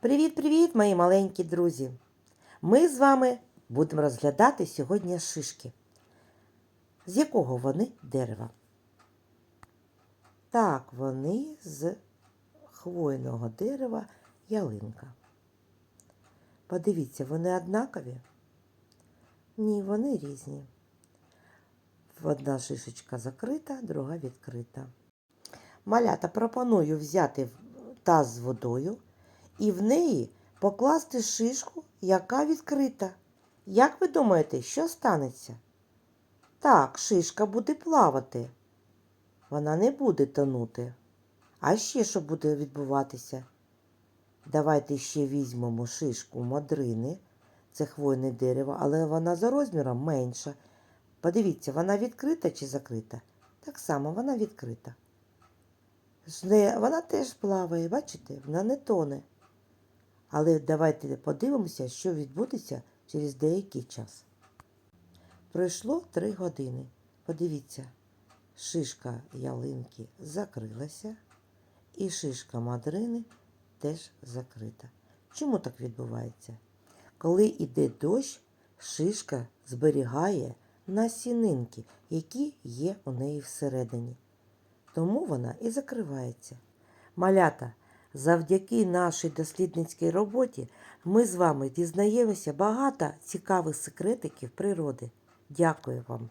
Привіт-привіт, мої маленькі друзі! Ми з вами будемо розглядати сьогодні шишки. З якого вони дерева? Так, вони з хвойного дерева ялинка. Подивіться, вони однакові? Ні, вони різні. Одна шишечка закрита, друга відкрита. Малята пропоную взяти таз з водою і в неї покласти шишку, яка відкрита. Як ви думаєте, що станеться? Так, шишка буде плавати. Вона не буде тонути. А ще що буде відбуватися? Давайте ще візьмемо шишку мадрини. Це хвойне дерево, але вона за розміром менша. Подивіться, вона відкрита чи закрита? Так само вона відкрита. Вона теж плаває, бачите, вона не тоне. Але давайте подивимося, що відбудеться через деякий час. Пройшло три години. Подивіться, шишка ялинки закрилася, і шишка мадрини теж закрита. Чому так відбувається? Коли йде дощ, шишка зберігає насінинки, які є у неї всередині. Тому вона і закривається. Малята, завдяки нашій дослідницькій роботі ми з вами дізнаємося багато цікавих секретиків природи. Дякую вам!